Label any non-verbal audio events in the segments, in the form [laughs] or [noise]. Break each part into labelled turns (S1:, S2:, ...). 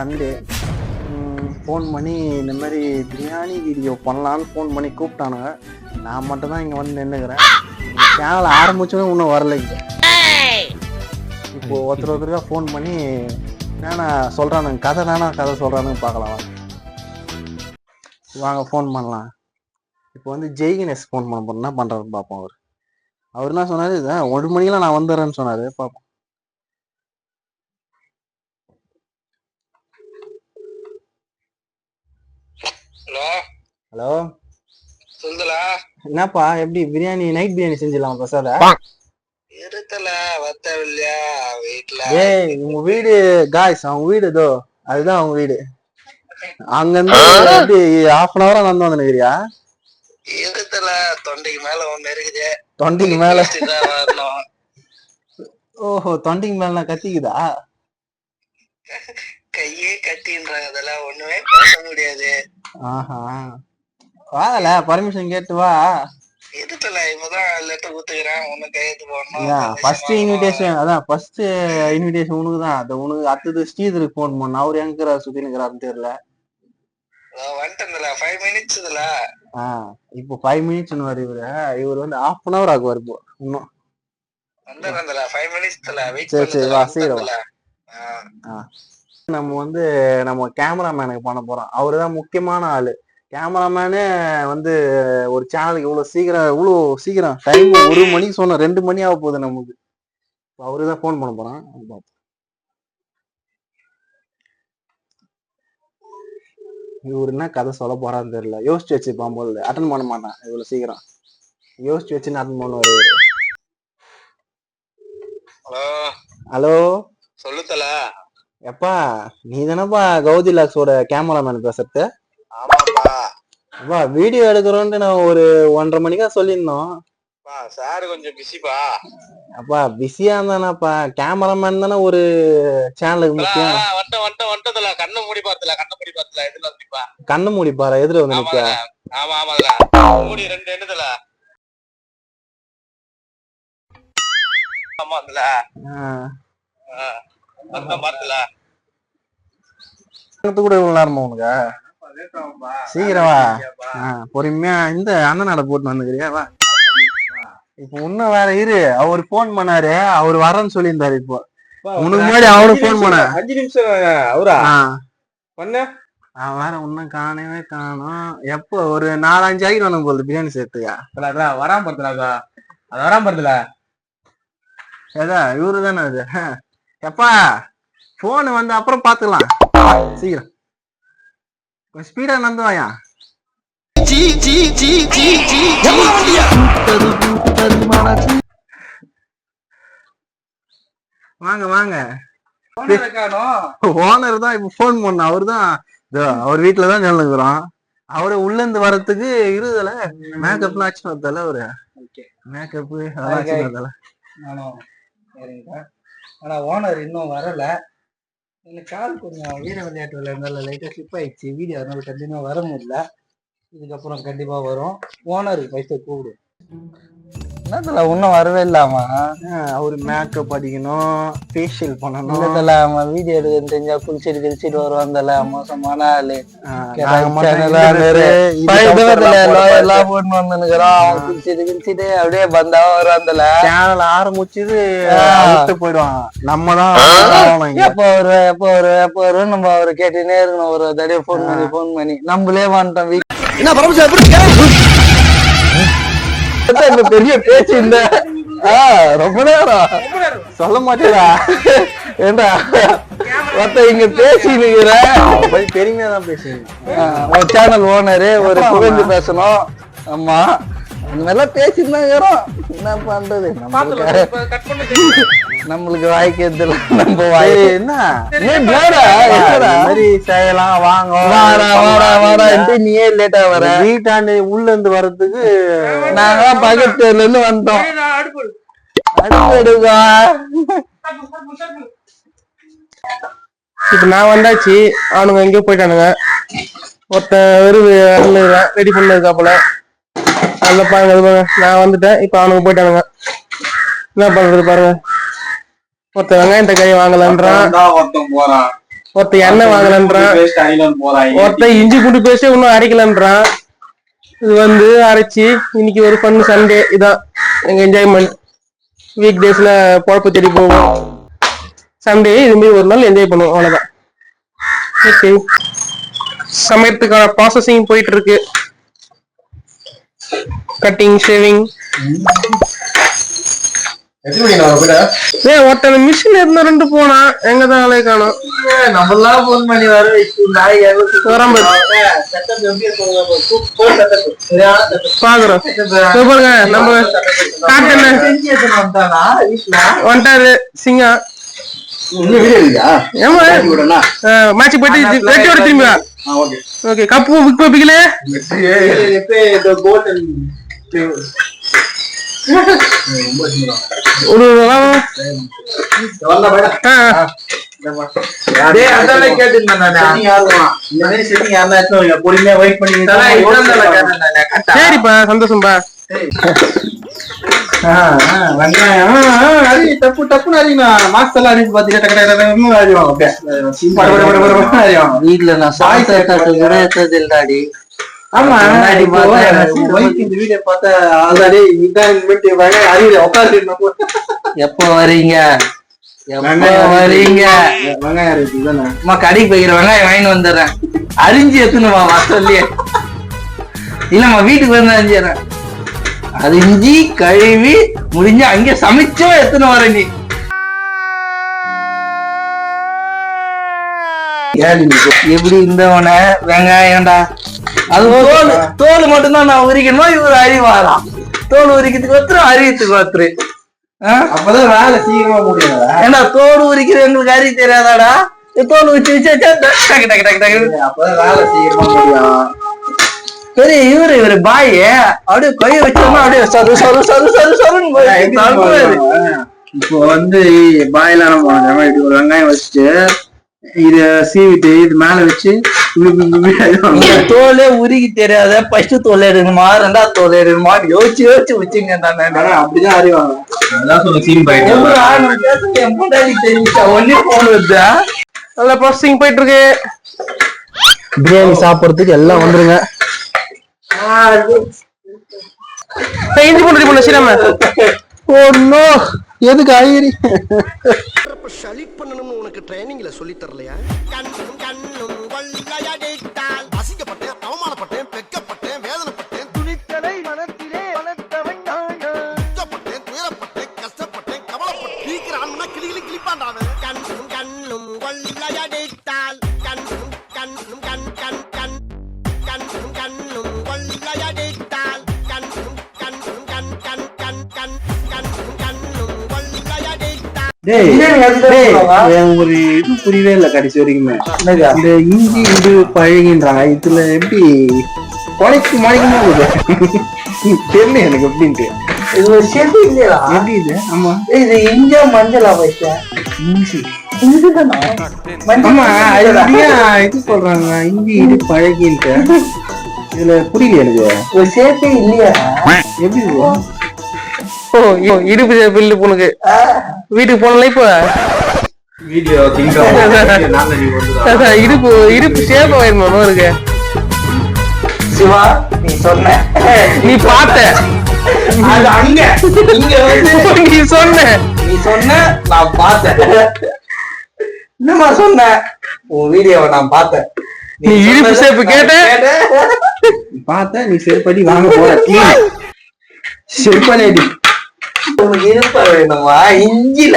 S1: Sunday. Phone பண்ணி இந்த மாதிரி பிரியாணி வீடியோ பண்ணலான்னு ஃபோன் பண்ணி கூப்பிட்டானுங்க. நான் மட்டும் தான் இங்கே வந்து நின்றுக்கிறேன் சேனல் ஆரம்பிச்சதும் இன்னும் வரலைங்க இப்போது ஒருத்தர் ஒருத்தருக்கா ஃபோன் பண்ணி என்னண்ணா சொல்கிறானுங்க கதை தானே கதை சொல்கிறானுங்க பார்க்கலாம் வாங்க. ஃபோன் பண்ணலாம். இப்போ வந்து ஜெய்கணேஷ் ஃபோன் பண்ண போறோம் என்ன பண்ணுறாருன்னு பார்ப்போம் அவர். அவர் என்ன சொன்னார்? இதான் ஒரு மணிக்கெல்லாம் நான் வந்துடுறேன்னு சொன்னார். பார்ப்போம்
S2: ஹலோ
S1: ஹலோ?
S2: சொல்லுதலா
S1: என்னப்பா எப்படி பிரியாணி நைட் பிரியாணி செஞ்சிடலாம் பிரசாத?
S2: இருத்தல வத்த இல்லையா
S1: ஏய் உங்க வீடு காய்ஸ் அவங்க வீடு இதோ. அதுதான் அவங்க வீடு. அங்கிருந்து எப்படி ஹாஃப் அன் ஹவரா நடந்து வந்துருக்கிறியா
S2: இருத்தல தொண்டைக்கு மேல ஒண்ணு இருக்குது.
S1: தொண்டைக்கு மேல. ஓஹோ தொண்டைக்கு மேல கத்திக்குதா?
S2: கையே கட்டின்றாங்க. அதெல்லாம் ஒண்ணுமே பேச முடியாது.
S1: ஆஹா. வாங்கல பர்மிஷன் கேட்டு வா.
S2: இருத்தல இப்பதான் லெட்டர் குத்துக்கிறேன் ஒண்ணு கையெழுத்து போடணும்
S1: ஃபர்ஸ்ட் இன்விடேஷன் அதான் ஃபர்ஸ்ட் இன்விடேஷன் உனக்கு தான் அது உனக்கு அடுத்தது ஸ்ரீதருக்கு ஃபோன் பண்ண. அவர் எங்க சுத்தி நிக்கிறாருன்னு தெரியல.
S2: இதோ வந்துட்டேன்ல ஃபைவ் மினிட்ஸ் இதுல
S1: ஆ இப்போ ஃபைவ் மினிட்ஸ் இவரு. இவர் வந்து ஹாஃப் அன் ஹவர் ஆகுவார் இப்போ இன்னும்.
S2: மினிட்ஸ்ல
S1: சரி, சரி, வா, சீக்கிரம் நம்ம வந்து நம்ம கேமராமேனுக்கு பண்ண போறோம். அவரு தான் முக்கியமான ஆளு. கேமராமேனு வந்து ஒரு சேனலுக்கு இவ்வளவு சீக்கிரம் இவ்வளோ சீக்கிரம் டைம் ஒரு மணிக்கு சொன்னோம் ரெண்டு மணி ஆக போகுது நமக்கு. அவரு தான் ஃபோன் பண்ண போறான். பார்ப்போம். இவரு என்ன கதை சொல்ல போறான்னு தெரியல. யோசிச்சு வச்சுப்பான் போல அட்டன் பண்ண மாட்டான் இவ்வளவு சீக்கிரம். யோசிச்சு வச்சு அட்டன் பண்ணுவாரு இவரு.
S2: ஹலோ?
S1: ஹலோ?
S2: சொல்லுத்தல
S1: எப்பா நீ தானப்பா கௌதி லாக்ஸோட கேமராமேன் பேசுறது?
S2: ஆமாப்பா.
S1: வீடியோ எடுக்கிறோன்ட்டு நான் ஒரு ஒன்றரை மணிக்கா சொல்லியிருந்தோம்.
S2: பா சார் கொஞ்சம் பிஸிப்பா
S1: அப்பா பிஸியா இருந்தானாப்பா. கேமராமேன் தானே ஒரு சேனலுக்கு முக்கியம்.
S2: வட்ட வட்ட வட்டத்துல கண்ணு மூடி பார்த்தல கண்ணு மூடி பார்த்தல. எதுல வந்துப்பா
S1: கண்ணு மூடி பாரு எதிர வந்து நிக்க
S2: ஆமா ஆமால மூடி ரெண்டு எண்ணுதுல. ஆமா அதுல அதான் பார்த்தல
S1: கூட இவ்வளவு நேரமா உனக்கு? சீக்கிரம். வா பொறுமையா இந்த அண்ணனாட போட்டு வந்துக்கிறியா? வா. இப்போ இன்னும் வேற இரு. அவர் ஃபோன் பண்ணாரு. அவர் வரேன்னு சொல்லியிருந்தாரு இப்போ. உனக்கு முன்னாடி அவனுக்கு ஃபோன் பண்ண
S3: அஞ்சு நிமிஷம் அவரா? பண்ண.
S1: வேற இன்னும் காணவே காணோம். எப்போ? ஒரு நாலஞ்சு ஆகிட்டு வந்து போகுது பிரியாணி சேர்த்துக்கா.
S3: அதான் வராம படுத்தல அதா அது வராம படுத்தல
S1: ஏதா இவரு தானே அது எப்பா? போன் வந்து அப்புறம் பாத்துக்கலாம் சீக்கிரம். கொஞ்சம் ஸ்பீடா நடந்து வாயா வாங்க வாங்க. ஓனர் தான் இப்ப போன் பண்ண. அவர் தான் அவர் வீட்டுல தான் நின்னுக்குறோம் அவரு உள்ள இருந்து வர்றதுக்கு இருதல மேக்கப்லாம் ஆச்சு வரதால அவரு. மேக்கப் அதெல்லாம்
S3: ஆனா ஓனர் இன்னும் வரல. எனக்கு கால் கொஞ்சம் வீர விளையாட்டு விளையாடுனால லைட்டாக ஸ்லிப் ஆயிடுச்சு. வீடியோ அதனால கண்டினியூ வர முடியல இதுக்கப்புறம் கண்டிப்பா வரும். ஓனருக்கு பைசா கூப்பிடு. என்னத்துல இன்னும் வரவே இல்லாமா?
S1: அவரு மேக்கப் அடிக்கணும் ஃபேஷியல் பண்ணணும்.
S3: இல்லத்துல அவன் வீடியோ எடுக்க தெரிஞ்சா குளிச்சிட்டு கிழிச்சிட்டு வருவான்ல மோசமான ஆளு. எல்லாம்
S1: போட
S3: எல்லாம் போட்டு வந்துருக்கிறான் அவன் குளிச்சிட்டு கிழிச்சிட்டு அப்படியே பந்தா வருவான்ல
S1: சேனல் ஆரம்பிச்சது. விட்டு போயிடுவான். நம்ம தான்.
S3: எப்போ ஒரு எப்போ ஒரு எப்போ ஒரு நம்ம அவரை கேட்டுனே இருக்கணும். ஒரு தடவை ஃபோன் பண்ணி ஃபோன் பண்ணி. நம்மளே வந்துட்டோம் வீட்டுல இந்த பெரிய பேச்சு ஆ, ரொம்ப நேரம்.
S1: சொல்ல மாட்டேடா.
S3: ஏண்டா? ஒருத்த இங்க பேசி நிக்கிற
S1: போய் பெருமையா தான் பேசுறேன்
S3: ஒரு சேனல் ஓனரு ஒரு புகழ்ந்து பேசணும். ஆமா. இந்த மாதிரிலாம் பேசிருந்தாங்கிறோம் என்ன பண்றது? நம்மளுக்கு நம்மளுக்கு வாய்க்கிறதுல நம்ம வாய்
S1: என்ன? மாதிரி செய்யலாம் வாங்க
S3: வாடா வாடா வாடா நீயே லேட்டா வர.
S1: வீட்டாண்டு உள்ள இருந்து வர்றதுக்கு
S3: நாங்க பக்கத்துல இருந்து வந்துட்டோம் அடுப்பு எடுக்கா
S4: இப்ப நான் வந்தாச்சு. அவனுங்க எங்கேயோ போயிட்டானுங்க. ஒருத்தன் வெறும் ரெடி பண்ணதுக்காப்புல அதுல பாருங்க அது பாருங்க. நான் வந்துட்டேன். இப்ப அவனுங்க போயிட்டானுங்க. என்ன பண்றது பாருங்க. ஒருத்தன் வெங்காயம் தக்காளி வாங்கலான்றான்.
S3: ஒருத்தன்
S4: எண்ணெய் வாங்கலன்றான். ஒருத்தன் இஞ்சி பூண்டு பேஸ்ட் இன்னும் அரைக்கலன்றான். இது வந்து அரைச்சி இன்னைக்கு ஒரு ஃபன் சண்டே இதான் எங்க என்ஜாய்மெண்ட் வீக் டேஸ்ல பொழப்பு தேடி போவோம் சண்டே இது மாதிரி ஒரு நாள் என்ஜாய் பண்ணுவோம். அவ்வளவுதான். ஓகே சமையத்துக்கான ப்ராசஸிங் போயிட்டு இருக்கு. கட்டிங் ஷேவிங் ஒருத்தன் மிஷின் இருந்தா ரெண்டு போனா எங்க தான் ஆளே காணும்.
S1: நம்மளாம் போன் பண்ணி வர வச்சு நாய்
S4: வராம பாக்குறோம். இதோ பாருங்க நம்ம காட்டு வந்துட்டாரு மேட்ச் போயிட்டு வெட்டியோட திரும்பி வா ஓகே. கப்பு புக் பப்பிக்கல ஒரு சரிப்பா சந்தோஷம்பா.
S1: வெங்காயம் தப்பு டப்புன்னு அறியுங்க மாஸ்க் எல்லாம் அறிஞ்சு பாத்தீங்கன்னா அறிவாங்க அப்படியே. பட பட பட பட பட அறிவாங்க
S3: வீட்டுல நான் சாய் தட்டு கூட எடுத்தது இல்லடாடி
S1: ஆமா. இந்த வீடியோ பார்த்தா ஆல்ரெடி இதான் இன்வெர்ட் வெங்காயம் அறியல உட்காந்து
S3: எப்போ வரீங்க? வரீங்க?
S1: வெங்காயம் இருக்கு
S3: அம்மா கடைக்கு போய்க்கிற வெங்காயம் வாங்கிட்டு வந்துடுறேன். அரிஞ்சு எத்துணுமா வாசல்லையே இல்லம்மா வீட்டுக்கு வந்து அரிஞ்சிடுறேன். அரிஞ்சி கழுவி முடிஞ்சு அங்கே சமைச்சும் எத்தனை வர நீ? எப்படி இருந்தவன? வெங்காயம்டா அது தோல் தோல் மட்டும்தான் நான் உரிக்கணுமா? இவர் அறிவாராம் தோல் உரிக்கிறதுக்கு ஒருத்தர் அறியத்துக்கு ஒருத்தர்.
S1: அப்பதான் வேலை சீக்கிரமா முடியாதா
S3: ஏண்டா தோல் உரிக்கிற எங்களுக்கு அறிய தெரியாதாடா? தோல் உரிச்சு வச்சு வச்சா டக்கு டக்கு டக்கு டக்கு
S1: அப்பதான் வேலை சீக்கிரமா முடியும்.
S3: பெரிய இவரு இவரு பாய். அப்படியே கைய வச்சோம்னா அப்படியே சரு சரு சரு சரு சருன்னு.
S1: இப்போ வந்து பாயில நம்ம இப்படி ஒரு வெங்காயம் வச்சுட்டு இத சீவிட்டு இது மேல வச்சு
S3: தோலே உருகி தெரியாத ஃபர்ஸ்ட் தோல் எடுக்கணுமா ரெண்டாவது தோல் எடுக்கணுமா யோசிச்சு யோசிச்சு வச்சுங்க
S1: அப்படிதான் அறிவாங்க. அதான் சொல்ல சீன்
S3: ஒன்னே போன் வருதா?
S4: நல்ல ப்ராசஸிங் போயிட்டு இருக்கு.
S3: பிரியாணி சாப்பிடுறதுக்கு எல்லாம் வந்துருங்க.
S4: இஞ்சி பூண்டு பண்ண சீராம
S3: ஒன்னோ எதுக்கு ஐயரி
S5: ஷலிட் பண்ணணும்னு உனக்கு ட்ரைனிங்ல சொல்லி தரலையா? கண்ணும் கண்ணும் கொள்ளையடித்தால்
S1: ஒரு இது புரியவே இல்ல கடைசி வரைக்குமே இந்த இஞ்சி இது பழகின்றாங்க இதுல எப்படி குறைக்கு மறைக்குமா போகுது தெரியல எனக்கு எப்படின்ட்டு
S3: இது ஒரு ஷெட் இல்லையா
S1: எப்படி இது ஆமா
S3: இது இங்க மஞ்சளா வச்சேன்
S1: இஞ்சி
S3: மஞ்சள்
S1: ஆமா இது சொல்றாங்க இஞ்சி இது பழகின்ட்டு இதுல புரியல எனக்கு
S3: ஒரு ஷேப்பே இல்லையா
S1: எப்படி
S4: ஓ பில்லு பொண்ணுக்கு வீட்டுக்கு போனல இப்போ [laughs] இடுப்பு இடுப்பு ஷேப் ஆயிருமா இருக்கு.
S3: சிவா நீ சொன்ன.
S4: நீ பார்த்த.
S3: அது அங்க. இங்க வந்து. [laughs]
S4: நீ சொன்ன.
S3: நீ சொன்ன நான் பார்த்தேன். என்னம்மா சொன்ன? உன் வீடியோவை நான் பார்த்தேன்.
S4: நீ இடுப்பு
S3: நான்
S4: கேட்ட?
S3: கேட்டேன்.
S1: பார்த்தா நீ செருப்படி வாங்க போற. [laughs] செருப்படி
S3: உனக்கு இருப்ப வேணுமா இஞ்சில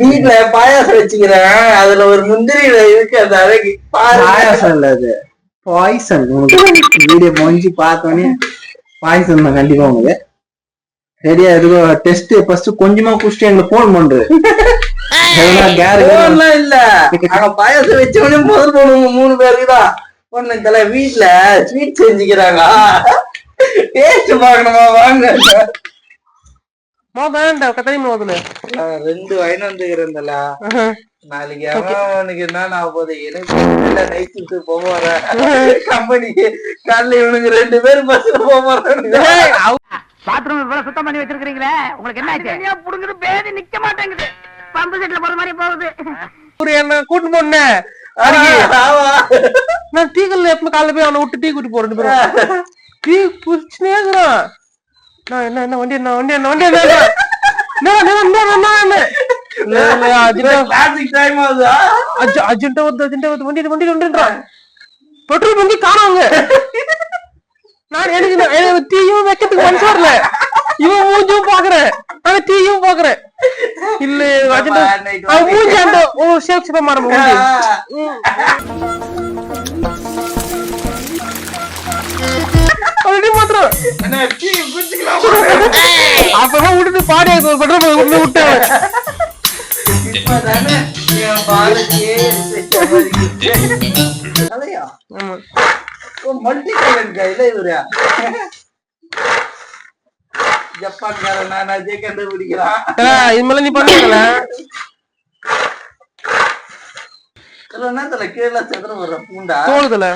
S3: வீட்டுல பாயாசம் வச்சுக்கிறேன் அதுல ஒரு முந்திரியில இருக்கு அந்த அழகு
S1: பாயாசம் இல்ல அது பாய்சன் வீடியோ முடிஞ்சு பார்த்தோன்னே பாய்சன் தான் கண்டிப்பா உனக்கு சரியா இருக்கோ டெஸ்ட் ஃபர்ஸ்ட் கொஞ்சமா குடிச்சிட்டு எங்களுக்கு போன் பண்று எதனா கேரு
S3: போன்லாம் இல்ல ஆனா பாயாசம் வச்சவனே முதல் போனவங்க மூணு பேருக்கு தான் ஒண்ணு தல வீட்டுல ஸ்வீட் செஞ்சுக்கிறாங்க டேஸ்ட் பார்க்கணுமா? வாங்க.
S4: மோதான் கத்தாரி மோதுல
S3: நான் ரெண்டு வயனு வந்துக்கிறேன் தல நாளைக்கு அவன் அவனுக்கு என்ன நான் போகுது எனக்கு நைட் ஷிஃப்ட் போக போறேன் கம்பெனிக்கு காலைல இவனுக்கு ரெண்டு பேரும் பஸ்ல போக
S6: பாத்ரூம் இவ்வளவு சுத்தம் பண்ணி வச்சிருக்கீங்களே உங்களுக்கு என்ன ஆச்சு? புடுங்குது பேதி நிக்க மாட்டேங்குது. பம்பு செட்ல போற மாதிரி போகுது.
S4: ஒரு என்ன கூட்டு போன? நான் டீ கல்ல எப்ப காலைல போய் அவனை விட்டு டீ கூட்டி போறேன் டீ குடிச்சுனே இருக்கிறான் நான் என்ன என்ன வண்டி என்ன வண்டி என்ன? வண்டி என்ன பெட்ரோல் பங்கி காணாங்க நான் எனக்கு டீயும் வைக்கிறதுக்கு மனசு வரல. இவன் மூஞ்சும் பாக்குறேன். ஆனா டீயும் பாக்குறேன். இல்ல அவன் மூஞ்சி அந்த ஓ அப்படி மாத்திரம் அப்பதான் விட்டுட்டு பாடி பங்க் விட்டு விட்டேன்.
S3: மல்டி டேலண்ட் கையில இவரு. ஜப்பான்காரன் நான் அஜய் கண்டுபிடிக்கிறான்.
S4: இது மேல நீ
S3: நேரத்துல கீழே செதற வர்ற பூண்டா?
S4: தோணுதுல?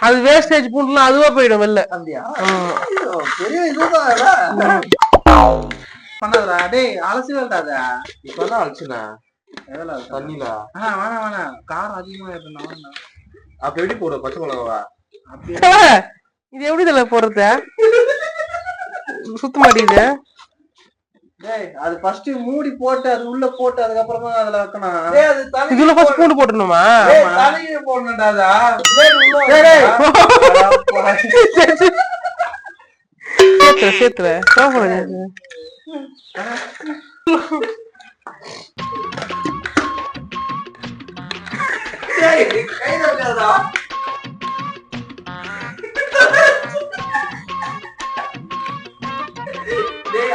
S4: அது வேஸ்டேஜ் பூண்டுலாம் அதுவா போயிடும் வெளில.
S3: பெரிய இதுதான் பண்ணாதடா. டேய் அலசி வேண்டாத
S1: இப்பதான்
S3: எவ்வளோ
S1: தண்ணில
S3: ஆ வேணாம் வேணாம். காரம் அதிகமா இருக்கணும் வேணாம்.
S1: அப்ப எப்படி போடுற? பச்சை மிளகாவா
S4: இது எப்படி இதுல போடுறது? சுத்த மாட்டேங்குது
S3: டேய் அது ஃபர்ஸ்ட் மூடி போட்டு அது உள்ள போட்டு அதுக்கப்புறம் அதுல வைக்கணும். டேய் அது தலை
S4: இதுல ஃபர்ஸ்ட் பூண்டு
S3: டேய் தலையில டேய். டேய். கையில வைக்காதடா. டேய்.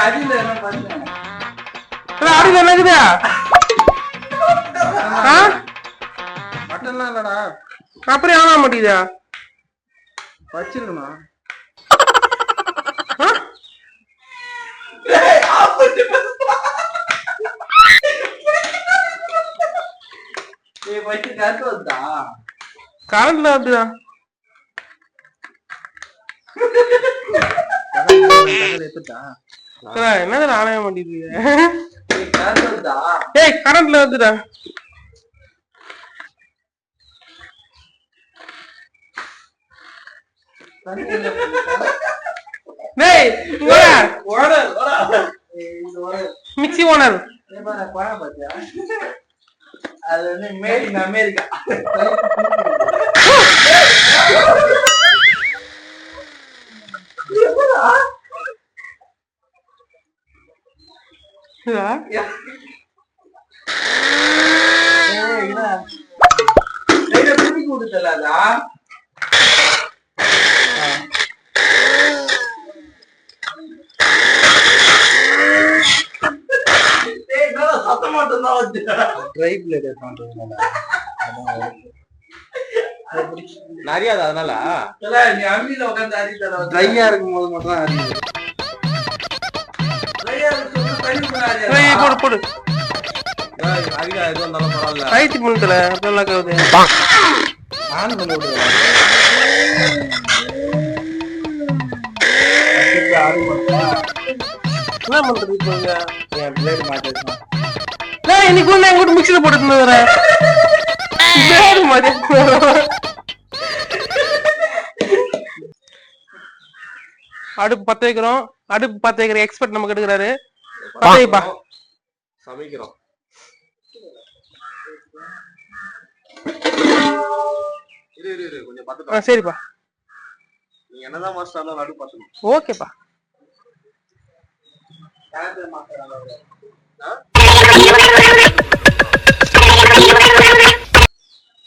S3: அடியில என்ன
S4: என்ன
S3: மட்டன்லாம் இல்லடா
S4: அப்புறம் ஆனா மாட்டேங்குதா
S3: வச்சிருக்கணும் வந்தா
S4: கரண்ட்ல வந்துதா என்னது ஆணைய மாட்டேங்குது
S3: ஏய்
S4: கரண்ட்ல வந்துடா.
S3: தண்ணியில
S4: ஓனர்.
S3: பாத்தியா அது வந்து மேட் இன் அமெரிக்கா ஏய் என்ன லைட்டா
S1: நிறைய அது அதனால
S3: நீ அம்மியில உட்காந்து தர
S1: ட்ரையா இருக்கும் போது மட்டும் தான் அறியுது
S4: போடு போடு.
S1: அதிகம் எதுவும்
S4: நல்லா கவுது
S1: ஆன் பண்ணி
S4: என்ன பண்றது இப்போ
S1: என் பிளேடு
S4: இன்னைக்கு கூட எங்க வீட்டு போட்டு மாதிரி அடுப்பு பத்த வைக்கிறோம். அடுப்பு பத்த வைக்கிற எக்ஸ்பர்ட் நமக்கு எடுக்கிறாரு வைப்பா
S1: சமைக்கிறோம். இரு இரு இரு கொஞ்சம்
S4: ஆ,
S1: பார்த்துட்டோம்
S4: சரிப்பா.
S1: என்னதான் மாஸ்டர் இருந்தாலும் நடு பார்த்துக்கணும்
S4: ஓகேப்பா.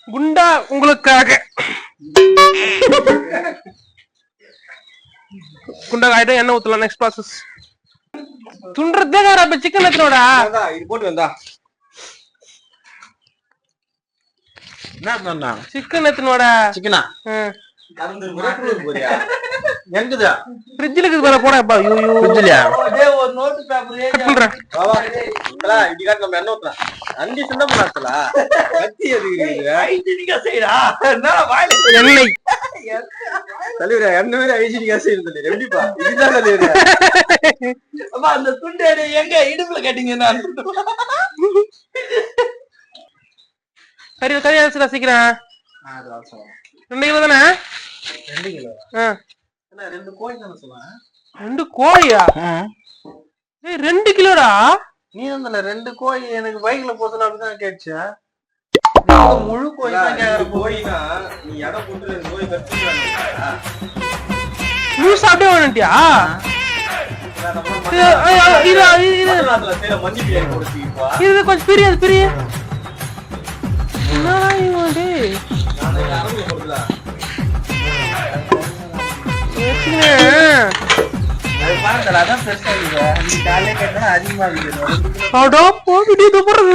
S4: குண்டா உங்களுக்காக. குண்டா ஆயிடும் எண்ணெய் ஊத்தலாம். நெக்ஸ்ட் ப்ராசஸ் துண்டுறதே வேற இப்ப சிக்கன் எடுத்துனோடா
S1: அதான், இது போட்டு வந்தா. என்ன பண்ணா
S4: சிக்கன் எடுத்துனோடா
S1: சிக்கனா எங்குதா?
S4: ஃப்ரிட்ஜில் இருக்குது வேற போடா ஐயோ
S1: ஃப்ரிட்ஜ்லயா
S3: டேய் ஒரு
S1: நோட்டு பேப்பர்
S4: கட் பண்றேன்.
S7: நம்ம என்ன ஊத்துறா. அஞ்சு சின்ன பண்ணாத்தலா கத்தி எதுக்கு
S1: செய்யறா. என்ன வாயில
S4: எண்ணெய்.
S7: தலைவரா என்ன மாதிரி ஐஜினிக்கா செய்யுது எப்படிப்பா? இதுதான் தலைவரா.
S1: அப்பா அந்த துண்டு எங்க இடுப்புல கட்டிங்க நான்?
S4: சரி கறி அரைச்சுடா சீக்கிரம். ரெண்டு கிலோ தானே?
S1: ரெண்டு கிலோ. ரெண்டு கோழி தானே சொல்லுவேன்
S4: ரெண்டு கோழியா? ஏய் ரெண்டு கிலோடா?
S1: நீ ரெண்டு கோழி எனக்கு பைக்ல போதுல அப்படிதான் கேட்டுச்சு. முழு கேக்குற
S7: போயினா நீ இடம் போட்டு நோய்
S4: முழு சாப்பிட்டே வேணுட்டியா இது கொஞ்சம் பெரிய பெரிய.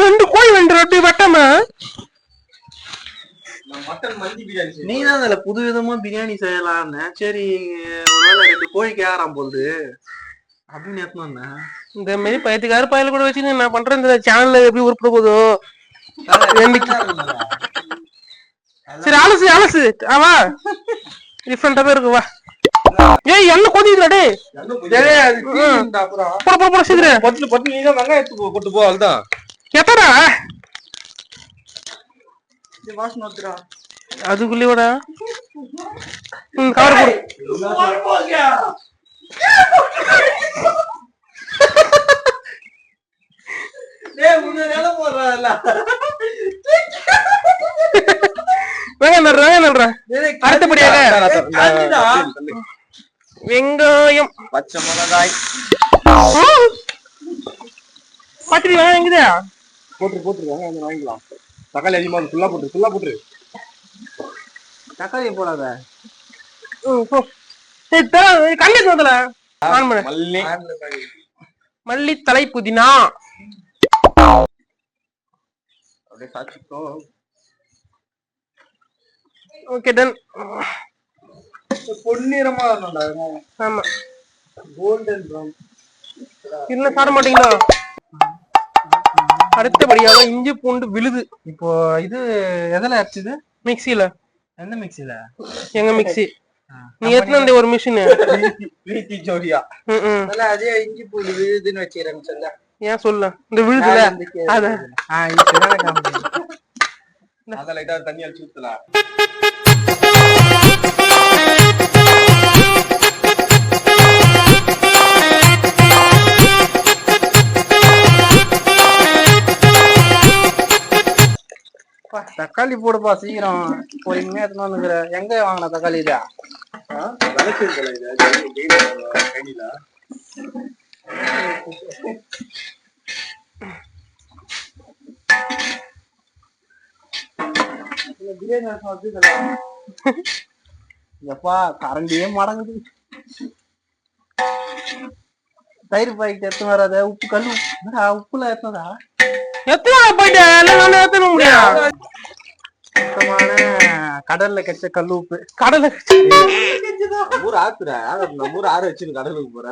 S4: ரெண்டு வேண்டு ரெண்டு வெட்டாம
S7: நான் மட்டன் மந்தி பிரியாணி செய்வேன்.
S1: நீ தான் அதுல புது விதமா பிரியாணி செய்யலாம்னு. சரி ஒருவேளை ரெண்டு கோழி கேக்குறான் போகுது அப்படின்னு வந்தேன்
S4: இந்த மாதிரி பயத்துக்கார பயல கூட வச்சு நான் பண்றேன். இந்த சேனல்ல எப்படி உருப்பிட போதோ சரி அலசு அலசு. ஆவா டிஃப்ரெண்டாவே இருக்கு வா. ஏய் என்ன கொதிக்குதுடா டேய்.
S1: டேய், அது தீந்துடா அப்புறம்.
S4: போட போட போட சீக்கிரம்.
S7: பத்து பத்து நீ தான் வெங்காயம் எடுத்து போ- அவ்வளவுதான்
S4: எத்தடா அதுக்குள்ளேயோடா கவர் போடு. வெங்காயம் அடுத்தபடியாக
S7: பச்சை மிளகாய்.
S4: வெங்காயம் எங்குதா
S7: போட்டு போட்டு வெங்காயம் வாங்கிக்கலாம். தக்காளி அதிகமா ஃபுல்லா போட்டு ஃபுல்லா போட்டு
S1: தக்காளி போடாத.
S4: கண்ணு தோதல
S7: மல்லி
S4: மல்லி. தலை புதினா.
S7: அப்படியே சாச்சிக்கோ.
S4: Okay done
S1: பொன்னிறமா.
S4: ஆமா.
S1: Golden brown.
S4: இல்ல சாட மாட்டீங்களா? அடுத்தபடியாக இஞ்சி பூண்டு விழுது.
S1: இப்போ இது எதுல அரைச்சது?
S4: மிக்ஸில
S1: எந்த மிக்ஸில
S4: எங்க மிக்ஸி நீ எத்தனை ஒரு மிஷின்?
S7: பிரீத்தி ஜோடியா.
S1: அதே இஞ்சி பூண்டு விழுதுன்னு வச்சுக்கிறாங்க சொல்ல
S4: ஏன் சொல்ல? இந்த விழுதுல அத.
S7: அத லைட்டா தண்ணி அடிச்சு ஊத்தலாம்.
S1: தக்காளி போடுப்பா சீக்கிரம். ஒரு இனிமே எடுத்துன்னு வந்துக்கிற. எங்க வாங்கின தக்காளி இதா? எப்பா கரண்டியே மடங்குது. தயிர் பாக்கெட் எடுத்து வராத. உப்பு கல் உப்புல எடுத்ததா
S4: எத்தனை போயிட்டேன்
S1: கடல்ல கெச்ச கல் உப்பு.
S4: கடலை
S7: ஊர் ஆத்துற. நம்ம ஊர் ஆறு வச்சு கடலுக்கு போற.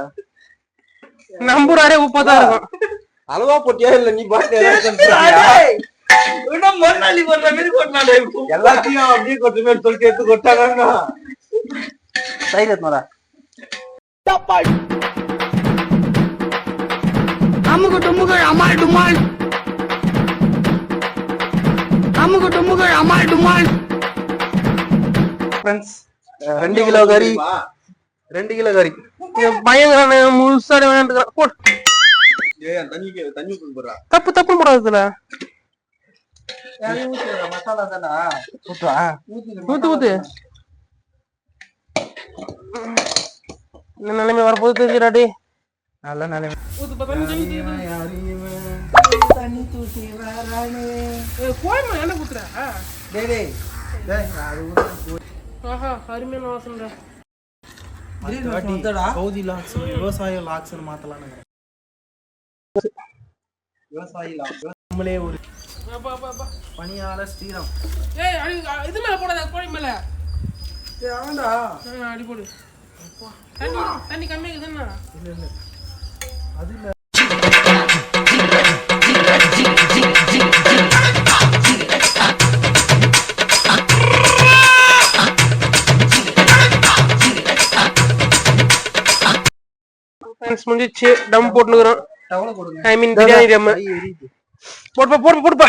S4: நம்பூராரே உப்பா தான் இருக்கும்.
S7: அளவா போட்டியா இல்ல நீ பாட்டு
S1: மண்ணாளி போடுற மாதிரி
S7: எல்லாத்தையும் அப்படியே பேர் சொல்லிட்டு எடுத்து கொட்டாங்க
S1: தயிர் எடுத்து வரா
S8: அமுகு டுமுகள் அமால் டுமால் அமுகு டுமுகள் அமால் டுமால்
S1: ஃப்ரெண்ட்ஸ் ரெண்டு கிலோ கறி. ரெண்டு கிலோ கறி.
S4: பயங்கர முழுசாடி வேண்டாம் போடு.
S7: ஏய் தண்ணி தண்ணி ஊத்து போறா
S4: தப்பு தப்பு போடாது இதுல.
S1: மசாலா தானா?
S4: ஊத்து ஊத்து. என்ன நிலைமை வரப்போது தெரிஞ்சிடாடி
S1: நல்ல நிலைமை.
S4: என்ன குத்துற
S1: டேய் டேய். டேய் அது ஊத்து.
S4: ஆஹா அருமையான வாசனை
S1: கௌதி லாக்ஸ் விவசாய லாக்ஸ் மாத்தலாம்னு விவசாயி லாக்ஸ் நம்மளே ஒரு பணியாளர் ஸ்ரீராம்.
S4: ஏய் அடி இது மேல போடாத கோழி மேல.
S1: அவன்டா
S4: அடி போடு. தண்ணி தண்ணி கம்மியாகுது என்ன
S1: இல்ல.
S4: முடிஞ்சிச்சு. டம்
S3: கொடுங்க
S4: ஐ மீன் பிரியாணி டம் போடுப்பா போடுப்பா போடுப்பா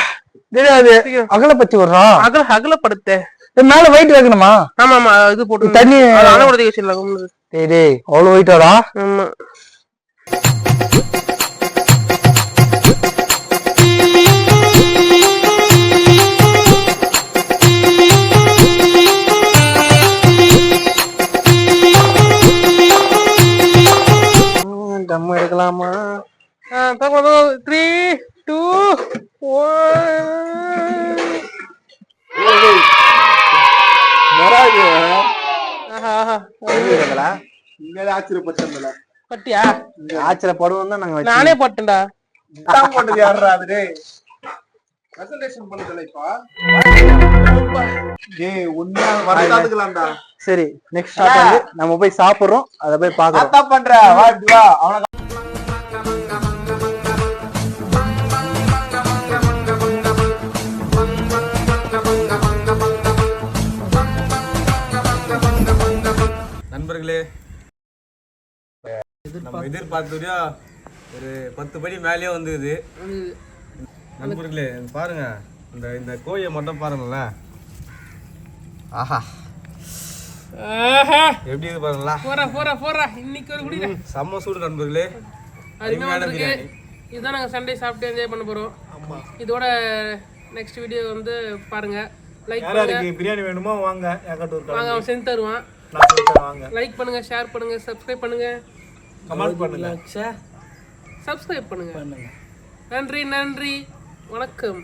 S6: தெரியாது அகல பத்தி வர்றோம்
S4: அகல அகலப்படுத்த.
S6: மேல வெயிட் வைக்கணுமா?
S4: ஆமா ஆமா இது போட்டு
S6: தண்ணி
S4: அணை வச்சிடலாம்
S6: டேய் டேய் அவ்வளவு வெயிட்டாடா
S4: ஆமா. த்ரீ டூ பட்டியா
S1: ஆச்சரியப்படுவோம் தான் நாங்க
S4: நானே போட்டேன்டா
S3: போட்டது யாரா அது டேய் பிரசன்டேஷன் பண்ணதுலப்பா டேய் உண்மையா வரதாதுக்கலாம்டா
S1: சரி நெக்ஸ்ட் ஷாட் வந்து நம்ம போய் சாப்பிடுறோம் அதை போய் பாக்குறோம்
S3: அத்தா பண்ற வா இப்படி வா அவன
S7: நம்ம எதிர்பார்த்தோடய ஒரு பத்து படி மேலேயே வந்துது நண்பர்களே பாருங்க. இந்த இந்த கோயை மட்டும் பாருங்களேன். ஆஹா. எப்படி இது பாருங்களா?
S4: போறா போறா போறா. இன்னைக்கு ஒரு குடிடா.
S7: செம்ம சூடு நண்பர்களே.
S4: அருமையான
S7: பிரியாணி.
S4: இதுதான் நாங்கள் சண்டே சாப்பிட்டு என்ஜாய் பண்ண போறோம். இதோட நெக்ஸ்ட் வீடியோ வந்து பாருங்க. லைக் பண்ணுங்க.
S9: பிரியாணி வேணுமோ வாங்க
S4: வாங்க அவன் செஞ்சு தருவான்.
S9: நான் சொல்லிட்டேன் வாங்க.
S4: லைக் பண்ணுங்க ஷேர் பண்ணுங்க சப்ஸ்கிரைப் பண்ணுங்க.
S9: கமெண்ட் பண்ணுங்க.
S4: சப்ஸ்கிரைப் பண்ணுங்க. நன்றி நன்றி. வணக்கம்.